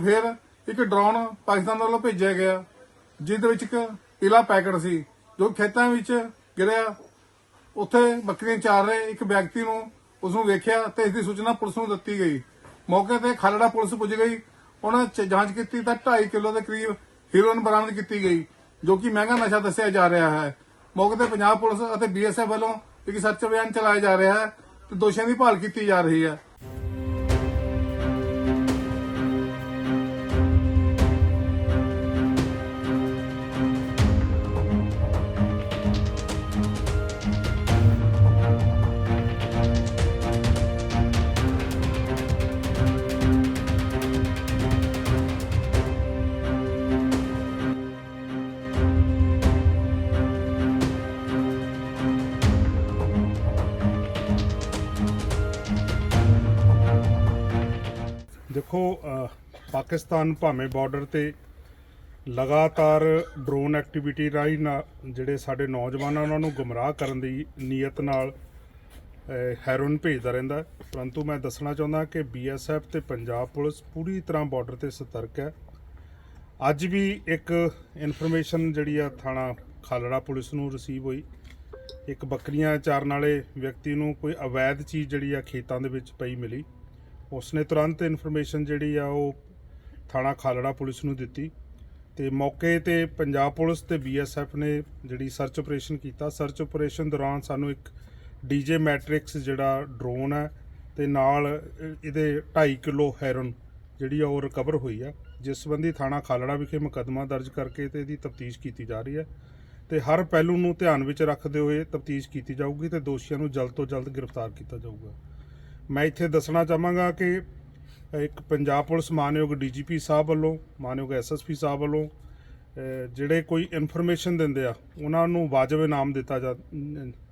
ਫਿਰ ਇੱਕ ਡਰੋਨ ਪਾਕਿਸਤਾਨ ਵੱਲੋਂ ਭੇਜਿਆ ਗਿਆ ਜਿਸ ਦੇ ਵਿੱਚ ਇੱਕ ਪੀਲਾ ਪੈਕਟ ਸੀ, ਜੋ ਖੇਤਾਂ ਵਿੱਚ ਗਿਰਿਆ। ਉੱਥੇ ਬੱਕਰੀਆਂ ਚਾਰ ਰਹੇ, ਇੱਕ ਵਿਅਕਤੀ ਨੂੰ ਉਸ ਨੂੰ ਵੇਖਿਆ ਤੇ ਇਸ ਦੀ ਸੂਚਨਾ ਪੁਲਿਸ ਨੂੰ ਦਿੱਤੀ ਗਈ। ਮੌਕੇ ਤੇ ਖਾਲੜਾ ਪੁਲਿਸ ਪੁੱਜ ਗਈ। ਉਹਨਾਂ ਜਾਂਚ ਕੀਤੀ ਤਾਂ 2.5 ਕਿਲੋ ਦੇ ਕਰੀਬ ਹੀਰੋਇਨ ਬਰਾਮਦ ਕੀਤੀ ਗਈ, ਜੋ ਕਿ ਮਹਿੰਗਾ ਨਸ਼ਾ ਦੱਸਿਆ ਜਾ ਰਿਹਾ ਹੈ। ਮੌਕੇ ਤੇ ਪੰਜਾਬ ਪੁਲਿਸ ਅਤੇ ਬੀਐਸਐਫ ਵੱਲੋਂ ਇੱਕ ਸਰਚ ਅਭਿਆਨ ਚਲਾਇਆ ਜਾ ਰਿਹਾ ਹੈ ਤੇ ਦੋਸ਼ੀਆਂ ਦੀ ਭਾਲ ਕੀਤੀ ਜਾ ਰਹੀ ਹੈ। ਦੇਖੋ ਪਾਕਿਸਤਾਨ ਭਾਵੇਂ ਬਾਰਡਰ ਤੇ ਲਗਾਤਾਰ ਡਰੋਨ ਐਕਟੀਵਿਟੀ ਰਾਹੀਂ ਨਾ ਜਿਹੜੇ ਸਾਡੇ ਨੌਜਵਾਨਾਂ ਉਹਨਾਂ ਨੂੰ ਗੁੰਮਰਾਹ ਕਰਨ ਦੀ ਨੀਅਤ ਨਾਲ ਅਹ, ਹੈਰੋਇਨ ਭੇਜਦਾ ਰਹਿੰਦਾ ਪਰੰਤੂ ਮੈਂ ਦੱਸਣਾ ਚਾਹੁੰਦਾ ਕਿ ਬੀਐਸਐਫ ਤੇ ਪੰਜਾਬ ਪੁਲਿਸ ਪੂਰੀ ਤਰ੍ਹਾਂ ਬਾਰਡਰ ਤੇ ਸਤਰਕ ਹੈ। ਅੱਜ ਵੀ ਇੱਕ ਇਨਫੋਰਮੇਸ਼ਨ ਜਿਹੜੀ ਆ ਥਾਣਾ ਖਾਲੜਾ ਪੁਲਿਸ ਨੂੰ ਰਿਸੀਵ ਹੋਈ। ਇੱਕ ਬੱਕਰੀਆਂ ਚਾਰਨ ਵਾਲੇ ਵਿਅਕਤੀ ਨੂੰ ਕੋਈ ਅਵੈਧ ਚੀਜ਼ ਜਿਹੜੀ ਆ ਖੇਤਾਂ ਦੇ ਵਿੱਚ ਪਈ ਮਿਲੀ। ਉਸਨੇ ਤੁਰੰਤ ਇਨਫੋਰਮੇਸ਼ਨ ਜਿਹੜੀ ਆ ਉਹ ਥਾਣਾ ਖਾਲੜਾ ਪੁਲਿਸ ਨੂੰ ਦਿੱਤੀ ਤੇ ਮੌਕੇ ਤੇ ਪੰਜਾਬ ਪੁਲਿਸ ਤੇ ਬੀਐਸਐਫ ਨੇ ਜਿਹੜੀ ਸਰਚ ਆਪਰੇਸ਼ਨ ਕੀਤਾ। ਸਰਚ ਆਪਰੇਸ਼ਨ ਦੌਰਾਨ ਸਾਨੂੰ ਇੱਕ ਡੀਜੇ ਮੈਟ੍ਰਿਕਸ ਜਿਹੜਾ ਡਰੋਨ ਹੈ ਤੇ ਨਾਲ ਇਹਦੇ 2.5 ਕਿਲੋ ਹੈਰੋਨ ਜਿਹੜੀ ਆ ਉਹ ਰਿਕਵਰ ਹੋਈ ਆ, ਜਿਸ ਸੰਬੰਧੀ ਥਾਣਾ ਖਾਲੜਾ ਵਿਖੇ ਮੁਕੱਦਮਾ ਦਰਜ ਕਰਕੇ ਤੇ ਇਹਦੀ ਤਫਤੀਸ਼ ਕੀਤੀ ਜਾ ਰਹੀ ਹੈ ਤੇ ਹਰ ਪਹਿਲੂ ਨੂੰ ਧਿਆਨ ਵਿੱਚ ਰੱਖਦੇ ਹੋਏ ਤਫਤੀਸ਼ ਕੀਤੀ ਜਾਊਗੀ ਤੇ ਦੋਸ਼ੀਆਂ ਨੂੰ ਜਲਦ ਤੋਂ ਜਲਦ ਗ੍ਰਿਫਤਾਰ ਕੀਤਾ ਜਾਊਗਾ। ਮੈਂ ਇੱਥੇ ਦੱਸਣਾ ਚਾਹਾਂਗਾ ਕਿ ਇੱਕ ਪੰਜਾਬ ਪੁਲਿਸ ਮਾਨਯੋਗ ਡੀਜੀਪੀ ਸਾਹਿਬ ਵੱਲੋਂ, ਮਾਨਯੋਗ ਐਸਐਸਪੀ ਸਾਹਿਬ ਵੱਲੋਂ ਜਿਹੜੇ ਕੋਈ ਇਨਫੋਰਮੇਸ਼ਨ ਦਿੰਦੇ ਆ, ਉਹਨਾਂ ਨੂੰ ਵਾਜਬ ਇਨਾਮ ਦਿੱਤਾ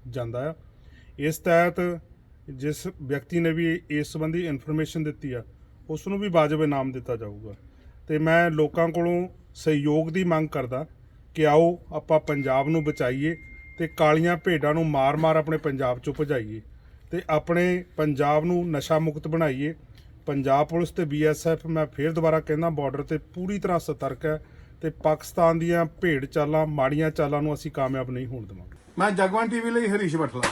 ਜਾਂਦਾ ਆ। ਇਸ ਤਹਿਤ ਜਿਸ ਵਿਅਕਤੀ ਨੇ ਵੀ ਇਸ ਸੰਬੰਧੀ ਇਨਫੋਰਮੇਸ਼ਨ ਦਿੱਤੀ ਆ ਉਸ ਨੂੰ ਵੀ ਵਾਜਬ ਇਨਾਮ ਦਿੱਤਾ ਜਾਊਗਾ। ਤੇ ਮੈਂ ਲੋਕਾਂ ਕੋਲੋਂ ਸਹਿਯੋਗ ਦੀ ਮੰਗ ਕਰਦਾ ਕਿ ਆਓ ਆਪਾਂ ਪੰਜਾਬ ਨੂੰ ਬਚਾਈਏ ਤੇ ਕਾਲੀਆਂ ਭੇਡਾਂ ਨੂੰ ਮਾਰ-ਮਾਰ ਆਪਣੇ ਪੰਜਾਬ ਚੋਂ ਭਜਾਈਏ। ਤੇ ਆਪਣੇ ਪੰਜਾਬ ਨੂੰ ਨਸ਼ਾ ਮੁਕਤ ਬਣਾਈਏ। ਪੰਜਾਬ ਪੁਲਿਸ ਤੇ ਬੀਐਸਐਫ ਮੈਂ ਫੇਰ ਦੁਬਾਰਾ ਕਹਿੰਦਾ ਬਾਰਡਰ ਤੇ ਪੂਰੀ ਤਰ੍ਹਾਂ ਸਤਰਕ ਹੈ ਤੇ ਪਾਕਿਸਤਾਨ ਦੀਆਂ ਭੇਡ ਚਾਲਾਂ, ਮਾੜੀਆਂ ਚਾਲਾਂ ਨੂੰ ਅਸੀਂ ਕਾਮਯਾਬ ਨਹੀਂ ਹੋਣ ਦੇਵਾਂਗੇ। ਮੈਂ ਜਗਵੰਤ ਟੀਵੀ ਲਈ ਹਰੀਸ਼ ਬਟਲਾ